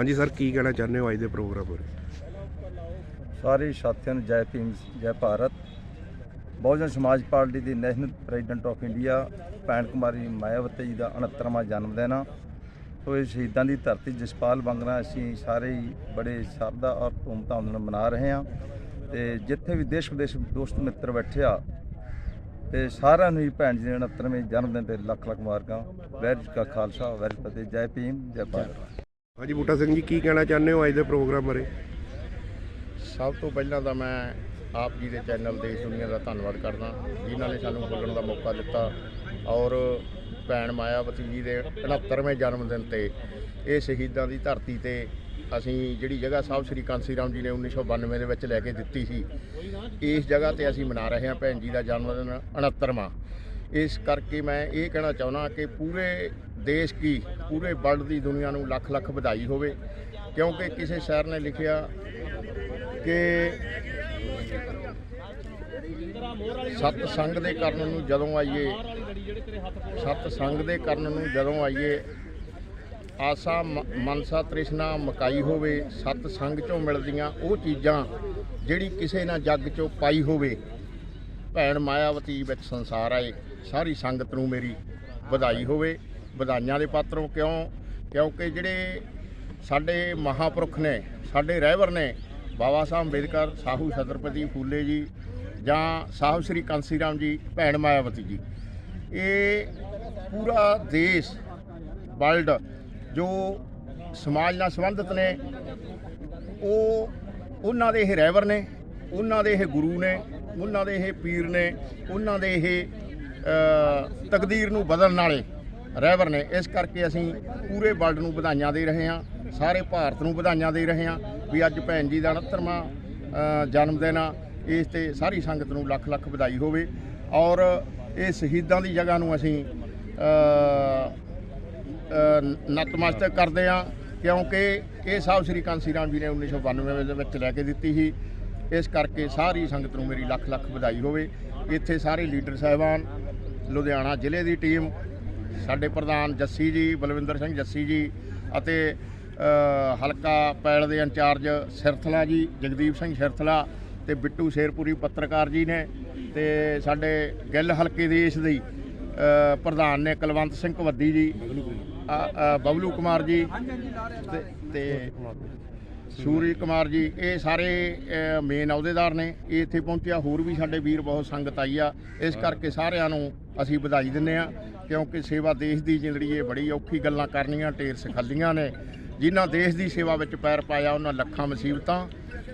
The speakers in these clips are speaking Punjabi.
ਹਾਂਜੀ ਸਰ, ਕੀ ਕਹਿਣਾ ਚਾਹੁੰਦੇ ਹੋ ਅੱਜ ਦੇ ਪ੍ਰੋਗਰਾਮ ਬਾਰੇ? ਸਾਰੇ ਸਾਥੀਆਂ ਨੂੰ ਜੈ ਭੀਮ, ਜੈ ਭਾਰਤ। ਬਹੁਜਨ ਸਮਾਜ ਪਾਰਟੀ ਦੀ ਨੈਸ਼ਨਲ ਪ੍ਰੈਜ਼ੀਡੈਂਟ ਆਫ ਇੰਡੀਆ, ਭੈਣ ਕੁਮਾਰੀ ਮਾਇਆਵਤੀ ਜੀ ਦਾ 69ਵਾਂ ਜਨਮ ਦਿਨ ਆ। ਸੋ ਇਹ ਸ਼ਹੀਦਾਂ ਦੀ ਧਰਤੀ ਜਸਪਾਲ ਬੰਗਰਾ ਅਸੀਂ ਸਾਰੇ ਹੀ ਬੜੇ ਸ਼ਰਧਾ ਔਰ ਧੂਮਧਾਮ ਨਾਲ ਮਨਾ ਰਹੇ ਹਾਂ। ਤੇ ਜਿੱਥੇ ਵੀ ਦੇਸ਼ ਵਿਦੇਸ਼ ਦੋਸਤ ਮਿੱਤਰ ਬੈਠੇ ਆ, ਤੇ ਸਾਰਿਆਂ ਨੂੰ ਹੀ ਭੈਣ ਜੀ ਦੇ 69ਵੇਂ ਜਨਮ ਦਿਨ ਤੇ ਲੱਖ ਲੱਖ ਮੁਬਾਰਕਾਂ। ਵਾਹਿਗੁਰੂ ਜੀ ਕਾ ਖਾਲਸਾ, ਵਾਹਿਗੁਰੂ ਫਤਿਹ। ਜੈ ਭੀਮ, ਜੈ ਭਾਰਤ। ਹਾਂਜੀ, ਬੂਟਾ ਸਿੰਘ ਜੀ, ਕੀ ਕਹਿਣਾ ਚਾਹੁੰਦੇ ਹੋ ਅੱਜ ਦੇ ਪ੍ਰੋਗਰਾਮ ਬਾਰੇ? ਸਭ ਤੋਂ ਪਹਿਲਾਂ ਤਾਂ ਮੈਂ ਆਪ ਜੀ ਦੇ ਚੈਨਲ ਦੇਸ਼ ਦੁਨੀਆ ਦਾ ਧੰਨਵਾਦ ਕਰਦਾ, ਜਿਨ੍ਹਾਂ ਨੇ ਸਾਨੂੰ ਬੋਲਣ ਦਾ ਮੌਕਾ ਦਿੱਤਾ। ਔਰ ਭੈਣ ਮਾਇਆਵਤੀ ਜੀ ਦੇ 69ਵੇਂ ਜਨਮ ਦਿਨ ਤੇ ਇਹ ਸ਼ਹੀਦਾਂ ਦੀ ਧਰਤੀ ਤੇ ਅਸੀਂ ਜਿਹੜੀ ਜਗ੍ਹਾ ਸਾਹਿਬ ਸ੍ਰੀ ਕਾਂਸੀ ਰਾਮ ਜੀ ਨੇ 1992 ਦੇ ਵਿੱਚ ਲੈ ਕੇ ਦਿੱਤੀ ਸੀ, ਇਸ ਜਗ੍ਹਾ ਤੇ ਅਸੀਂ ਮਨਾ ਰਹੇ ਹਾਂ ਭੈਣ ਜੀ ਦਾ ਜਨਮ ਦਿਨ 69ਵਾਂ ਇਸ ਕਰਕੇ ਮੈਂ ਇਹ ਕਹਿਣਾ ਚਾਹੁੰਦਾ ਕਿ ਪੂਰੇ ਦੇਸ਼ ਕੀ, ਪੂਰੇ ਵਰਲਡ ਦੀ ਦੁਨੀਆ ਨੂੰ ਲੱਖ ਲੱਖ ਵਧਾਈ ਹੋਵੇ, ਕਿਉਂਕਿ ਕਿਸੇ ਸ਼ਾਇਰ ਨੇ ਲਿਖਿਆ ਕਿ ਸਤ ਸੰਗ ਦੇ ਕਰਨ ਨੂੰ ਜਦੋਂ ਆਈਏ ਸਤ ਸੰਗ ਦੇ ਕਰਨ ਨੂੰ ਜਦੋਂ ਆਈਏ, ਆਸਾ ਮ- ਮਨਸਾ ਤ੍ਰਿਸ਼ਨਾ ਮਕਾਈ ਹੋਵੇ ਸਤ ਸੰਗ ਚੋਂ ਮਿਲਦੀਆਂ ਉਹ ਚੀਜ਼ਾਂ ਜਿਹੜੀ ਕਿਸੇ ਨਾ ਜੱਗ ਚੋਂ ਪਾਈ ਹੋਵੇ, ਭੈਣ ਮਾਇਆਵਤੀ ਵਿੱਚ ਸੰਸਾਰ ਆਏ। ਸਾਰੀ ਸੰਗਤ ਨੂੰ ਮੇਰੀ ਵਧਾਈ ਹੋਵੇ। ਵਧਾਈਆਂ ਦੇ ਪਾਤਰੋਂ ਕਿਉਂ? ਕਿਉਂਕਿ ਜਿਹੜੇ ਸਾਡੇ ਮਹਾਪੁਰਖ ਨੇ, ਸਾਡੇ ਰਹਿਬਰ ਨੇ, ਬਾਬਾ ਸਾਹਿਬ ਅੰਬੇਦਕਰ, ਸਾਹੂ ਛਤਰਪਤੀ ਫੂਲੇ ਜੀ ਜਾਂ ਸਾਹਿਬ ਸ੍ਰੀ ਕਾਂਸੀ ਰਾਮ ਜੀ, ਭੈਣ ਮਾਇਆਵਤੀ ਜੀ, ਇਹ ਪੂਰਾ ਦੇਸ਼, ਵਰਲਡ ਜੋ ਸਮਾਜ ਨਾਲ ਸੰਬੰਧਿਤ ਨੇ, ਉਹ ਉਹਨਾਂ ਦੇ ਇਹ ਰਹਿਬਰ ਨੇ, ਉਹਨਾਂ ਦੇ ਇਹ ਗੁਰੂ ਨੇ, ਉਹਨਾਂ ਦੇ ਇਹ ਪੀਰ ਨੇ, ਉਹਨਾਂ ਦੇ ਇਹ ਤਕਦੀਰ ਨੂੰ ਬਦਲਣ ਵਾਲੇ ਰਹਿਬਰ ਨੇ। ਇਸ ਕਰਕੇ ਅਸੀਂ ਪੂਰੇ ਵਰਲਡ ਨੂੰ ਵਧਾਈਆਂ ਦੇ ਰਹੇ ਹਾਂ, ਸਾਰੇ ਭਾਰਤ ਨੂੰ ਵਧਾਈਆਂ ਦੇ ਰਹੇ ਹਾਂ ਵੀ ਅੱਜ ਭੈਣ ਜੀ ਦਾ 69ਵਾਂ ਜਨਮ ਦਿਨ ਆ। ਇਸ ਤੇ ਸਾਰੀ ਸੰਗਤ ਨੂੰ ਲੱਖ ਲੱਖ ਵਧਾਈ ਹੋਵੇ ਔਰ ਇਹ ਸ਼ਹੀਦਾਂ ਦੀ ਜਗ੍ਹਾ ਨੂੰ ਅਸੀਂ ਨਤਮਸਤਕ ਕਰਦੇ ਆ ਕਿਉਂਕਿ ਇਹ ਸਾਹਿਬ ਸ੍ਰੀ ਕਾਂਸੀ ਰਾਮ ਜੀ ਨੇ 1992 ਦੇ ਵਿੱਚ ਲੈ ਕੇ ਦਿੱਤੀ ਸੀ। ਇਸ ਕਰਕੇ ਸਾਰੀ ਸੰਗਤ ਨੂੰ ਮੇਰੀ ਲੱਖ ਲੱਖ ਵਧਾਈ ਹੋਵੇ। ਇੱਥੇ ਸਾਰੇ ਲੀਡਰ ਸਾਹਿਬਾਨ ਲੁਧਿਆਣਾ ਜ਼ਿਲ੍ਹੇ ਦੀ ਟੀਮ, ਸਾਡੇ ਪ੍ਰਧਾਨ ਜੱਸੀ ਜੀ, ਬਲਵਿੰਦਰ ਸਿੰਘ ਜੱਸੀ ਜੀ ਅਤੇ ਹਲਕਾ ਪੈਲ ਦੇ ਇੰਚਾਰਜ ਸਿਰਥਲਾ ਜੀ, ਜਗਦੀਪ ਸਿੰਘ ਸਿਰਥਲਾ ਤੇ ਬਿੱਟੂ ਸ਼ੇਰਪੁਰੀ ਪੱਤਰਕਾਰ ਜੀ ਨੇ ਤੇ ਸਾਡੇ ਗਿੱਲ ਹਲਕੇ ਦੇ ਇਸ ਦੀ ਪ੍ਰਧਾਨ ਨੇ ਕੁਲਵੰਤ ਸਿੰਘ ਕਵੱਦੀ ਜੀ ਬਬਲੂ ਕੁਮਾਰ ਜੀ ਤੇ- ਤੇ ਸੂਰੀ ਕੁਮਾਰ ਜੀ, ਇਹ ਸਾਰੇ ਮੇਨ ਅਹੁਦੇਦਾਰ ਨੇ। ਇਹ ਇੱਥੇ ਪਹੁੰਚਿਆ, ਹੋਰ ਵੀ ਸਾਡੇ ਵੀਰ ਬਹੁਤ ਸੰਗਤ ਆਈ ਆ। ਇਸ ਕਰਕੇ ਸਾਰਿਆਂ ਨੂੰ ਅਸੀਂ ਵਧਾਈ ਦਿੰਨੇ ਆ, ਕਿਉਂਕਿ ਸੇਵਾ ਦੇਸ਼ ਦੀ ਜਿਹੜੀ ਇਹ ਬੜੀ ਔਖੀ ਗੱਲਾਂ ਕਰਨੀਆਂ, ਢੇਰ ਸਖੱਲੀਆਂ ਨੇ। ਜਿਨ੍ਹਾਂ ਦੇਸ਼ ਦੀ ਸੇਵਾ ਵਿੱਚ ਪੈਰ ਪਾਇਆ, ਉਹਨਾਂ ਲੱਖਾਂ ਮੁਸੀਬਤਾਂ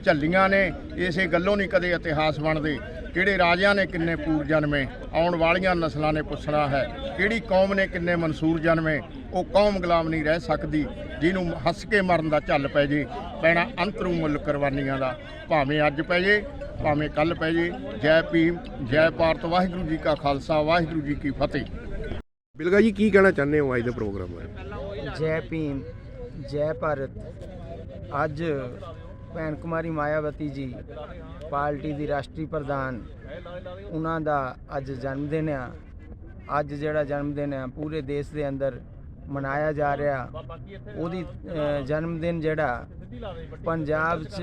ਝੱਲੀਆਂ ਨੇ। ਇਸੇ ਗੱਲੋਂ ਨਹੀਂ ਕਦੇ ਇਤਿਹਾਸ ਬਣਦੇ। ਕਿਹੜੇ ਰਾਜਿਆਂ ਨੇ ਕਿੰਨੇ ਪੂਰ ਜਨਮੇ, ਆਉਣ ਵਾਲੀਆਂ ਨਸਲਾਂ ਨੇ ਪੁੱਛਣਾ ਹੈ। ਕਿਹੜੀ ਕੌਮ ਨੇ ਕਿੰਨੇ ਮਨਸੂਰ ਜਨਮੇ, ਉਹ ਕੌਮ ਗੁਲਾਮ ਨਹੀਂ ਰਹਿ ਸਕਦੀ। ਜਿਹਨੂੰ ਹੱਸ ਕੇ ਮਰਨ ਦਾ ਝੱਲ ਪੈ ਜੇ ਪੈਣਾ ਅੰਤਰੂ ਮੁੱਲ ਕੁਰਬਾਨੀਆਂ ਦਾ। ਭਾਵੇਂ ਅੱਜ ਪੈ ਜੇ ਭਾਵੇਂ ਕੱਲ ਪੈ ਜੇ। ਜੈ ਭੀਮ ਜੈ ਭਾਰਤ ਵਾਹਿਗੁਰੂ ਜੀ ਕਾ ਖਾਲਸਾ ਵਾਹਿਗੁਰੂ ਜੀ ਕੀ ਫਤਿਹ। ਬਿਲਗਾ ਜੀ ਕੀ ਕਹਿਣਾ ਚਾਹੁੰਦੇ ਹੋ ਅੱਜ ਦੇ ਪ੍ਰੋਗਰਾਮ ਬਾਰੇ? ਜੈ ਭੀਮ ਜੈ ਭਾਰਤ। ਅੱਜ ਭੈਣ ਕੁਮਾਰੀ ਮਾਇਆਵਤੀ ਜੀ ਪਾਰਟੀ ਦੀ ਰਾਸ਼ਟਰੀ ਪ੍ਰਧਾਨ ਉਹਨਾਂ ਦਾ ਅੱਜ ਜਨਮ ਦਿਨ ਆ। ਅੱਜ ਜਿਹੜਾ ਜਨਮ ਦਿਨ ਆ ਪੂਰੇ ਦੇਸ਼ ਦੇ ਅੰਦਰ ਮਨਾਇਆ ਜਾ ਰਿਹਾ। ਉਹਦੀ ਜਨਮ ਦਿਨ ਜਿਹੜਾ ਪੰਜਾਬ 'ਚ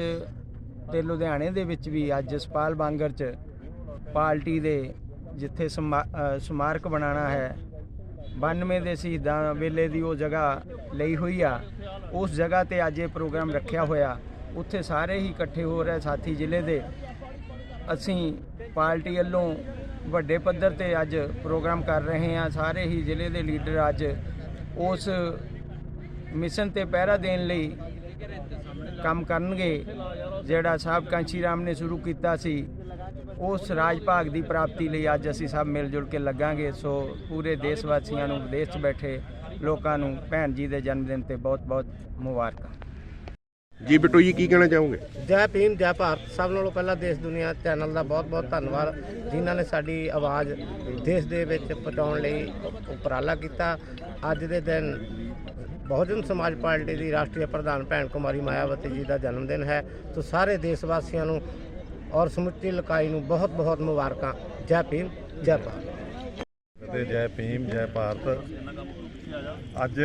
ਤੇ ਲੁਧਿਆਣੇ ਦੇ ਵਿੱਚ ਵੀ ਅੱਜ ਜਸਪਾਲ ਬਾਂਗਰ 'ਚ ਪਾਰਟੀ ਦੇ ਜਿੱਥੇ ਸਮਾ- ਸਮਾਰਕ ਬਣਾਉਣਾ ਹੈ 92 ਦੇ ਸ਼ਹੀਦਾਂ ਵੇਲੇ ਦੀ ਉਹ ਜਗ੍ਹਾ ਲਈ ਹੋਈ ਆ। ਉਸ ਜਗ੍ਹਾ ਤੇ ਅੱਜ ਇਹ ਪ੍ਰੋਗਰਾਮ ਰੱਖਿਆ ਹੋਇਆ। ਉੱਥੇ ਸਾਰੇ ਹੀ ਇਕੱਠੇ ਹੋ ਰਹੇ ਸਾਥੀ ਜ਼ਿਲ੍ਹੇ ਦੇ। ਅਸੀਂ ਪਾਰਟੀ ਵੱਲੋਂ ਵੱਡੇ ਪੱਧਰ ਤੇ ਅੱਜ ਪ੍ਰੋਗਰਾਮ ਕਰ ਰਹੇ ਹਾਂ। ਸਾਰੇ ਹੀ ਜ਼ਿਲ੍ਹੇ ਦੇ ਲੀਡਰ ਅੱਜ ਉਸ ਮਿਸ਼ਨ ਤੇ ਪਹਿਰਾ ਦੇਣ ਲਈ ਕੰਮ ਕਰਨਗੇ, ਜਿਹੜਾ ਸਾਹਿਬ ਕਾਂਚੀ ਰਾਮ ਨੇ ਸ਼ੁਰੂ ਕੀਤਾ ਸੀ, ਉਸ ਰਾਜ ਭਾਗ ਦੀ ਪ੍ਰਾਪਤੀ ਲਈ ਅੱਜ ਅਸੀਂ ਸਭ ਮਿਲ ਜੁਲ ਕੇ ਲੱਗਾਂਗੇ। ਸੋ ਪੂਰੇ ਦੇਸ਼ ਵਾਸੀਆਂ ਨੂੰ, ਵਿਦੇਸ਼ 'ਚ ਬੈਠੇ ਲੋਕਾਂ ਨੂੰ ਭੈਣ ਜੀ ਦੇ ਜਨਮ ਦਿਨ ਤੇ ਬਹੁਤ ਬਹੁਤ ਮੁਬਾਰਕਾਂ। ਜੀ ਬਿੱਟੂ ਜੀ ਕੀ ਕਹਿਣਾ ਚਾਹੋਗੇ? ਜੈ ਭੀਮ ਜੈ ਭਾਰਤ। ਸਭ ਨਾਲੋਂ ਪਹਿਲਾਂ ਦੇਸ਼ ਦੁਨੀਆ ਚੈਨਲ ਦਾ ਬਹੁਤ-ਬਹੁਤ ਧੰਨਵਾਦ ਜਿਨ੍ਹਾਂ ਨੇ ਸਾਡੀ ਆਵਾਜ਼ ਦੇਸ਼ ਦੇ ਵਿੱਚ ਪਹੁੰਚਾਉਣ ਲਈ ਉਪਰਾਲਾ ਕੀਤਾ। ਅੱਜ ਦੇ ਦਿਨ ਬਹੁਜਨ ਸਮਾਜ ਪਾਰਟੀ ਦੀ ਰਾਸ਼ਟਰੀ ਪ੍ਰਧਾਨ ਭੈਣ ਕੁਮਾਰੀ ਮਾਇਆਵਤੀ ਜੀ ਦਾ ਜਨਮ ਦਿਨ ਹੈ। ਸੋ ਸਾਰੇ ਦੇਸ਼ ਵਾਸੀਆਂ ਨੂੰ ਔਰ ਸਮੁੱਚੀ ਇਲਾਕਾਈ ਨੂੰ ਬਹੁਤ-ਬਹੁਤ ਮੁਬਾਰਕਾਂ। ਜੈ ਭੀਮ ਜੈ ਭਾਰਤ। ਤੇ ਜੈ ਭੀਮ ਜੈ ਭਾਰਤ। ਅੱਜ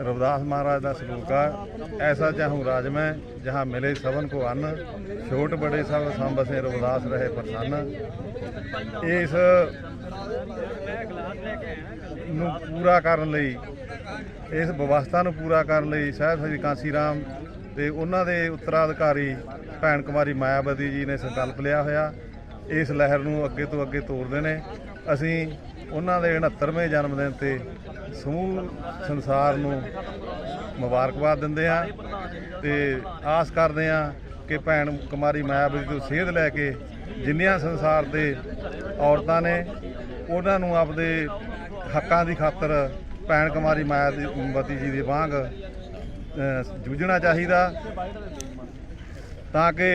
रविदास महाराज ਦਾ ਸਲੋਕ ਆ ਐਸਾ ਚਾਹੂੰ ਰਾਜ ਮੈਂ ਜਹਾਂ ਮਿਲੇ ਸਭਨ ਕੋ ਅੰਨ ਛੋਟ ਬੜੇ ਸਭ ਸੰਬਸੇ ਰਵਿਦਾਸ ਰਹੇ ਪ੍ਰਸੰਨ ਇਸ ਨੂੰ ਪੂਰਾ ਕਰਨ ਲਈ ਇਸ ਵਿਵਸਥਾ ਨੂੰ ਪੂਰਾ ਕਰਨ ਲਈ ਸਾਹਿਬ ਸ੍ਰੀ ਕਾਂਸੀ ਰਾਮ ਤੇ ਉਹਨਾਂ ਦੇ ਉੱਤਰਾਧਿਕਾਰੀ ਭੈਣ ਕੁਮਾਰੀ ਮਾਇਆਵਤੀ ਜੀ ਨੇ ਸੰਕਲਪ ਲਿਆ ਹੋਇਆ ਇਸ ਲਹਿਰ ਨੂੰ ਅੱਗੇ ਤੋਂ ਅੱਗੇ ਤੋਰਦੇ ਨੇ ਅਸੀਂ ਉਹਨਾਂ ਦੇ 69ਵੇਂ ਜਨਮ ਦਿਨ ਤੇ ਸਮੂਹ ਸੰਸਾਰ ਨੂੰ ਮੁਬਾਰਕਬਾਦ ਦਿੰਦੇ ਹਾਂ ਤੇ ਆਸ ਕਰਦੇ ਹਾਂ ਕਿ ਭੈਣ ਕੁਮਾਰੀ ਮਾਇਆਵਤੀ ਤੋਂ ਸੇਧ ਲੈ ਕੇ ਜਿੰਨੀਆਂ ਸੰਸਾਰ ਦੇ ਔਰਤਾਂ ਨੇ, ਉਹਨਾਂ ਨੂੰ ਆਪਦੇ ਹੱਕਾਂ ਦੀ ਖਾਤਰ ਭੈਣ ਕੁਮਾਰੀ ਮਾਇਆਵਤੀ ਜੀ ਦੀ ਵਾਂਗ ਜੂਝਣਾ ਚਾਹੀਦਾ ਤਾਂ ਕਿ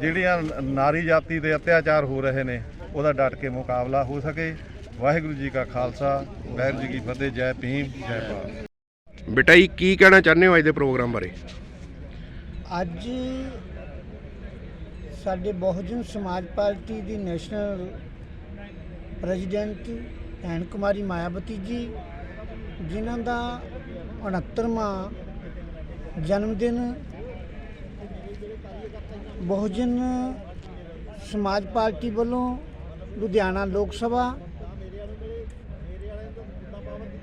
ਜਿਹੜੀਆਂ ਨਾਰੀ ਜਾਤੀ ਦੇ ਅਤਿਆਚਾਰ ਹੋ ਰਹੇ ਨੇ, ਉਹਦਾ ਡਟ ਕੇ ਮੁਕਾਬਲਾ ਹੋ ਸਕੇ। ਵਾਹਿਗੁਰੂ ਜੀ ਕਾ ਖਾਲਸਾ ਵਾਹਿਗੁਰੂ ਜੀ ਕੀ ਫਤਿਹ ਜੈ ਭੀਮ ਜੈ ਭਾਰਤ। ਬੇਟਾ ਜੀ ਕੀ ਕਹਿਣਾ ਚਾਹੁੰਦੇ ਹੋ ਅੱਜ ਦੇ ਪ੍ਰੋਗਰਾਮ ਬਾਰੇ? ਅੱਜ ਸਾਡੇ ਬਹੁਜਨ ਸਮਾਜ ਪਾਰਟੀ ਦੀ ਨੈਸ਼ਨਲ ਪ੍ਰੈਜ਼ੀਡੈਂਟ ਭੈਣ ਕੁਮਾਰੀ ਮਾਇਆਵਤੀ ਜੀ ਜਿਨ੍ਹਾਂ ਦਾ 69ਵਾਂ ਜਨਮ ਦਿਨ ਬਹੁਜਨ ਸਮਾਜ ਪਾਰਟੀ ਵੱਲੋਂ ਲੁਧਿਆਣਾ ਲੋਕ ਸਭਾ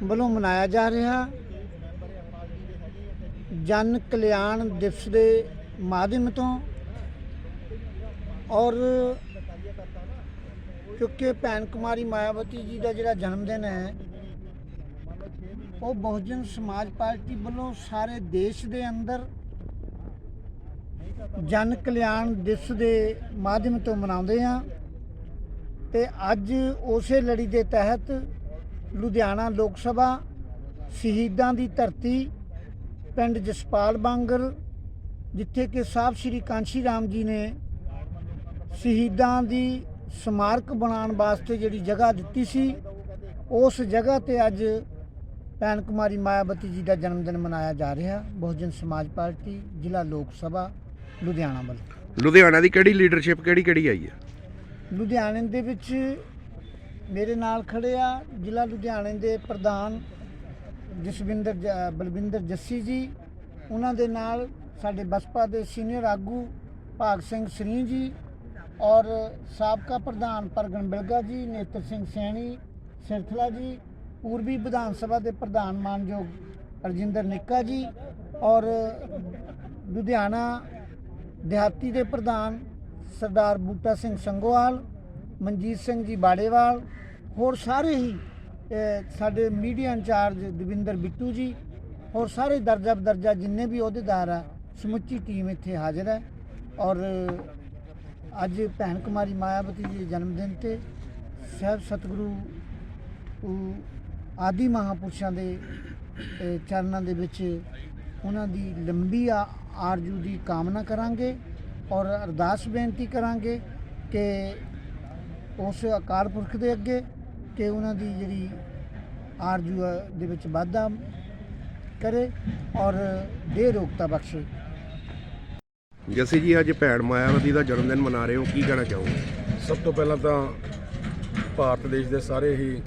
ਵੱਲੋਂ ਮਨਾਇਆ ਜਾ ਰਿਹਾ। ਜਨ ਕਲਿਆਣ ਦਿਵਸ ਦੇ ਮਾਧਿਅਮ ਤੋਂ ਔਰ ਕਿਉਂਕਿ ਭੈਣ ਕੁਮਾਰੀ ਮਾਇਆਵਤੀ ਜੀ ਦਾ ਜਿਹੜਾ ਜਨਮ ਦਿਨ ਹੈ, ਉਹ ਬਹੁਜਨ ਸਮਾਜ ਪਾਰਟੀ ਵੱਲੋਂ ਸਾਰੇ ਦੇਸ਼ ਦੇ ਅੰਦਰ ਜਨ ਕਲਿਆਣ ਦਿਵਸ ਦੇ ਮਾਧਿਅਮ ਤੋਂ ਮਨਾਉਂਦੇ ਆ ਤੇ ਅੱਜ ਉਸੇ ਲੜੀ ਦੇ ਤਹਿਤ ਲੁਧਿਆਣਾ ਲੋਕ ਸਭਾ ਸ਼ਹੀਦਾਂ ਦੀ ਧਰਤੀ ਪਿੰਡ ਜਸਪਾਲ ਬਾਂਗਰ ਜਿੱਥੇ ਕਿ ਸਾਹਿਬ ਸ੍ਰੀ ਕਾਂਸ਼ੀ ਰਾਮ ਜੀ ਨੇ ਸ਼ਹੀਦਾਂ ਦੀ ਸਮਾਰਕ ਬਣਾਉਣ ਵਾਸਤੇ ਜਿਹੜੀ ਜਗ੍ਹਾ ਦਿੱਤੀ ਸੀ ਉਸ ਜਗ੍ਹਾ ਤੇ ਅੱਜ ਭੈਣ ਕੁਮਾਰੀ ਮਾਇਆਵਤੀ ਜੀ ਦਾ ਜਨਮ ਦਿਨ ਮਨਾਇਆ ਜਾ ਰਿਹਾ। ਬਹੁਜਨ ਸਮਾਜ ਪਾਰਟੀ ਜ਼ਿਲ੍ਹਾ ਲੋਕ ਸਭਾ ਲੁਧਿਆਣਾ ਵੱਲੋਂ। ਲੁਧਿਆਣਾ ਦੀ ਕਿਹੜੀ ਲੀਡਰਸ਼ਿਪ ਕਿਹੜੀ ਕਿਹੜੀ ਆਈ ਹੈ ਲੁਧਿਆਣੇ ਦੇ ਵਿੱਚ ਮੇਰੇ ਨਾਲ ਖੜੇ ਆ ਜ਼ਿਲ੍ਹਾ ਲੁਧਿਆਣੇ ਦੇ ਪ੍ਰਧਾਨ ਜਸਵਿੰਦਰ ਜ- ਬਲਵਿੰਦਰ ਜੱਸੀ ਜੀ। ਉਹਨਾਂ ਦੇ ਨਾਲ ਸਾਡੇ ਬਸਪਾ ਦੇ ਸੀਨੀਅਰ ਆਗੂ ਭਾਗ ਸਿੰਘ ਸਰੀ ਜੀ ਔਰ ਸਾਬਕਾ ਪ੍ਰਧਾਨ ਪ੍ਰਗਨ ਬਿਲਗਾ ਜੀ, ਨੇਤਰ ਸਿੰਘ ਸੈਣੀ, ਸਿਰਥਲਾ ਜੀ, ਪੂਰਬੀ ਵਿਧਾਨ ਸਭਾ ਦੇ ਪ੍ਰਧਾਨ ਮਾਨਯੋਗ ਰਜਿੰਦਰ ਨਿੱਕਾ ਜੀ ਔਰ ਲੁਧਿਆਣਾ ਦਿਹਾਤੀ ਦੇ ਪ੍ਰਧਾਨ ਸਰਦਾਰ ਬੂਟਾ ਸਿੰਘ ਸੰਗੋਵਾਲ, ਮਨਜੀਤ ਸਿੰਘ ਜੀ ਬਾੜੇਵਾਲ ਹੋਰ ਸਾਰੇ ਹੀ ਸਾਡੇ ਮੀਡੀਆ ਇੰਚਾਰਜ ਦਵਿੰਦਰ ਬਿੱਟੂ ਜੀ ਹੋਰ ਸਾਰੇ ਦਰਜਾ ਬਦਰਜਾ ਜਿੰਨੇ ਵੀ ਅਹੁਦੇਦਾਰ ਆ ਸਮੁੱਚੀ ਟੀਮ ਇੱਥੇ ਹਾਜ਼ਰ ਹੈ। ਔਰ ਅੱਜ ਭੈਣ ਕੁਮਾਰੀ ਮਾਇਆਵਤੀ ਜੀ ਦੇ ਜਨਮ ਦਿਨ ਤੇ ਸਹਿਬ ਸਤਿਗੁਰੂ ਅਹ, ਆਦਿ ਮਹਾਪੁਰਸ਼ਾਂ ਦੇ ਚਰਨਾਂ ਦੇ ਵਿੱਚ ਉਹਨਾਂ ਦੀ ਲੰਬੀ ਆ- ਆਰਜੂ ਦੀ ਕਾਮਨਾ ਕਰਾਂਗੇ ਔਰ ਅਰਦਾਸ ਬੇਨਤੀ ਕਰਾਂਗੇ ਕਿ ਉਸ ਅਕਾਲ ਪੁਰਖ ਦੇ ਅੱਗੇ ਕਿ ਉਹਨਾਂ ਦੀ ਜਿਹੜੀ ਆਰਜੂ ਦੇ ਵਿੱਚ ਵਾਧਾ ਕਰੇ ਔਰ ਦੇ ਰੋਗਤਾ ਬਖਸ਼ੇ। ਜੱਸੀ ਜੀ ਅੱਜ ਭੈਣ ਮਾਇਆਵਤੀ ਦਾ ਜਨਮ ਦਿਨ ਮਨਾ ਰਹੇ ਹੋ ਕੀ ਕਹਿਣਾ ਚਾਹੋਗੇ? ਸਭ ਤੋਂ ਪਹਿਲਾਂ ਤਾਂ ਭਾਰਤ ਦੇਸ਼ ਦੇ ਸਾਰੇ ਹੀ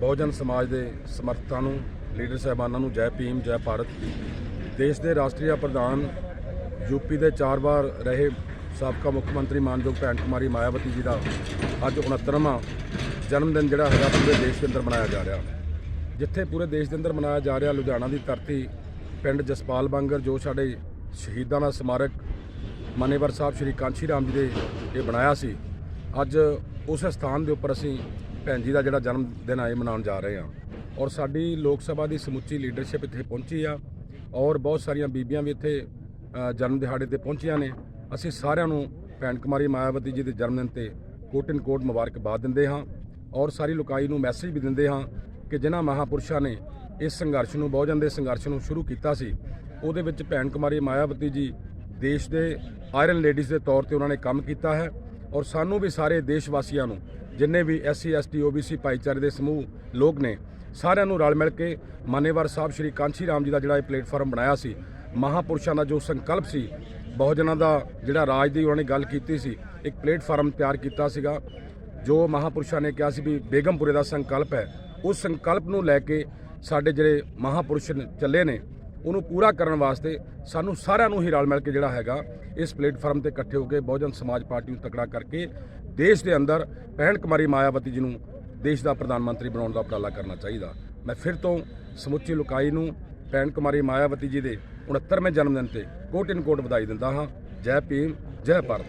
ਬਹੁਜਨ ਸਮਾਜ ਦੇ ਸਮਰਥਕਾਂ ਨੂੰ ਲੀਡਰ ਸਾਹਿਬਾਨਾਂ ਨੂੰ ਜੈ ਭੀਮ ਜੈ ਭਾਰਤ। ਦੇਸ਼ ਦੇ ਰਾਸ਼ਟਰੀ ਪ੍ਰਧਾਨ ਯੂਪੀ ਦੇ ਚਾਰ ਵਾਰ ਰਹੇ ਸਾਬਕਾ ਮੁੱਖ ਮੰਤਰੀ ਮਾਨਯੋਗ ਭੈਣ ਕੁਮਾਰੀ ਮਾਇਆਵਤੀ ਜੀ ਦਾ ਅੱਜ 69ਵਾਂ ਜਨਮ ਦਿਨ ਜਿਹੜਾ ਹੈਗਾ ਪੂਰੇ ਦੇਸ਼ ਦੇ ਅੰਦਰ ਮਨਾਇਆ ਜਾ ਰਿਹਾ। ਜਿੱਥੇ ਪੂਰੇ ਦੇਸ਼ ਦੇ ਅੰਦਰ ਮਨਾਇਆ ਜਾ ਰਿਹਾ ਲੁਧਿਆਣਾ ਦੀ ਧਰਤੀ, ਪਿੰਡ ਜਸਪਾਲ ਬਾਂਗਰ, ਜੋ ਸਾਡੇ ਸ਼ਹੀਦਾਂ ਦਾ ਸਮਾਰਕ ਮਾਨੇਵਰ ਸਾਹਿਬ ਸ਼੍ਰੀ ਕਾਂਚੀ ਰਾਮ ਜੀ ਦੇ ਇਹ ਬਣਾਇਆ ਸੀ। ਅੱਜ ਉਸ ਸਥਾਨ ਦੇ ਉੱਪਰ ਅਸੀਂ ਭੈਣ ਜੀ ਦਾ ਜਿਹੜਾ ਜਨਮ ਦਿਨ ਆਏ ਮਨਾਉਣ ਜਾ ਰਹੇ ਹਾਂ। ਔਰ ਸਾਡੀ ਲੋਕ ਸਭਾ ਦੀ ਸਮੁੱਚੀ ਲੀਡਰਸ਼ਿਪ ਇੱਥੇ ਪਹੁੰਚੀ ਆ ਔਰ ਬਹੁਤ ਸਾਰੀਆਂ ਬੀਬੀਆਂ ਵੀ ਇੱਥੇ ਜਨਮ ਦਿਹਾੜੇ ਤੇ ਪਹੁੰਚੀਆਂ ਨੇ। ਅਸੀਂ ਸਾਰਿਆਂ ਨੂੰ ਭੈਣ ਕੁਮਾਰੀ ਮਾਇਆਵਤੀ ਜੀ ਦੇ ਜਨਮ ਦਿਨ ਤੇ ਕੋਟਨ ਕੋਟ ਮੁਬਾਰਕਬਾਦ ਦਿੰਦੇ ਹਾਂ। ਔਰ ਸਾਰੀ ਲੋਕਾਈ ਨੂੰ ਮੈਸੇਜ ਵੀ ਦਿੰਦੇ ਹਾਂ ਕਿ ਜਿਨ੍ਹਾਂ ਮਹਾਪੁਰਸ਼ਾਂ ਨੇ ਇਸ ਸੰਘਰਸ਼ ਨੂੰ, ਬਹੁਜਨ ਦੇ ਸੰਘਰਸ਼ ਨੂੰ ਸ਼ੁਰੂ ਕੀਤਾ ਸੀ। ਉਹਦੇ ਵਿੱਚ ਭੈਣ ਕੁਮਾਰੀ ਮਾਇਆਵਤੀ ਜੀ ਦੇਸ਼ ਦੇ ਆਇਰਨ ਲੇਡੀਜ਼ ਦੇ ਤੌਰ ਤੇ ਉਹਨਾਂ ਨੇ ਕੰਮ ਕੀਤਾ ਹੈ ਔਰ ਸਾਨੂੰ ਵੀ ਸਾਰੇ ਦੇਸ਼ ਵਾਸੀਆਂ ਨੂੰ, ਜਿੰਨੇ ਵੀ ਐਸਸੀ ਐਸਟੀ ਓਬੀਸੀ ਭਾਈਚਾਰੇ ਦੇ ਸਮੂਹ ਲੋਕ ਨੇ, ਸਾਰਿਆਂ ਨੂੰ ਰਲ ਮਿਲ ਕੇ ਮਾਨੇਵਾਰ ਸਾਹਿਬ ਸ਼੍ਰੀ ਕਾਂਚੀ ਰਾਮ ਜੀ ਦਾ ਜਿਹੜਾ ਇਹ ਪਲੇਟਫਾਰਮ ਬਣਾਇਆ ਸੀ, ਮਹਾਪੁਰਸ਼ਾਂ ਦਾ ਜੋ ਸੰਕਲਪ ਸੀ, ਬਹੁਜਨਾਂ ਦਾ ਜਿਹੜਾ ਰਾਜ ਦੀ ਉਹਨਾਂ ਨੇ ਗੱਲ ਕੀਤੀ ਸੀ, ਇੱਕ ਪਲੇਟਫਾਰਮ ਤਿਆਰ ਕੀਤਾ ਸੀਗਾ। ਜੋ ਮਹਾਪੁਰਸ਼ਾਂ ਨੇ ਕਿਹਾ ਸੀ ਵੀ ਬੇਗਮਪੁਰੇ ਦਾ ਸੰਕਲਪ ਹੈ, ਉਸ ਸੰਕਲਪ ਨੂੰ ਲੈ ਕੇ ਸਾਡੇ ਜਿਹੜੇ ਮਹਾਪੁਰਸ਼ ਨੇ- ਚੱਲੇ ਨੇ, ਉਹਨੂੰ ਪੂਰਾ ਕਰਨ ਵਾਸਤੇ ਸਾਨੂੰ ਸਾਰਿਆਂ ਨੂੰ ਹੀ ਰਲ ਮਿਲ ਕੇ ਜਿਹੜਾ ਹੈਗਾ, ਇਸ ਪਲੇਟਫਾਰਮ ਤੇ ਇਕੱਠੇ ਹੋ ਕੇ ਬਹੁਜਨ ਸਮਾਜ ਪਾਰਟੀ ਨੂੰ ਤਕੜਾ ਕਰਕੇ ਦੇਸ਼ ਦੇ ਅੰਦਰ ਭੈਣ ਕੁਮਾਰੀ ਮਾਇਆਵਤੀ ਜੀ ਨੂੰ ਦੇਸ਼ ਦਾ ਪ੍ਰਧਾਨ ਮੰਤਰੀ ਬਣਾਉਣ ਦਾ ਉਪਰਾਲਾ ਕਰਨਾ ਚਾਹੀਦਾ। ਮੈਂ ਫਿਰ ਤੋਂ ਸਮੁੱਚੀ ਲੋਕਾਈ ਨੂੰ ਭੈਣ ਕੁਮਾਰੀ ਮਾਇਆਵਤੀ ਜੀ ਦੇ 69ਵੇਂ ਜਨਮ ਦਿਨ ਤੇ ਕੋਟਿਨ ਕੋਟ ਵਧਾਈ ਦਿੰਦਾ ਹਾਂ। ਜੈ ਭੀਮ, ਜੈ ਭਾਰਤ।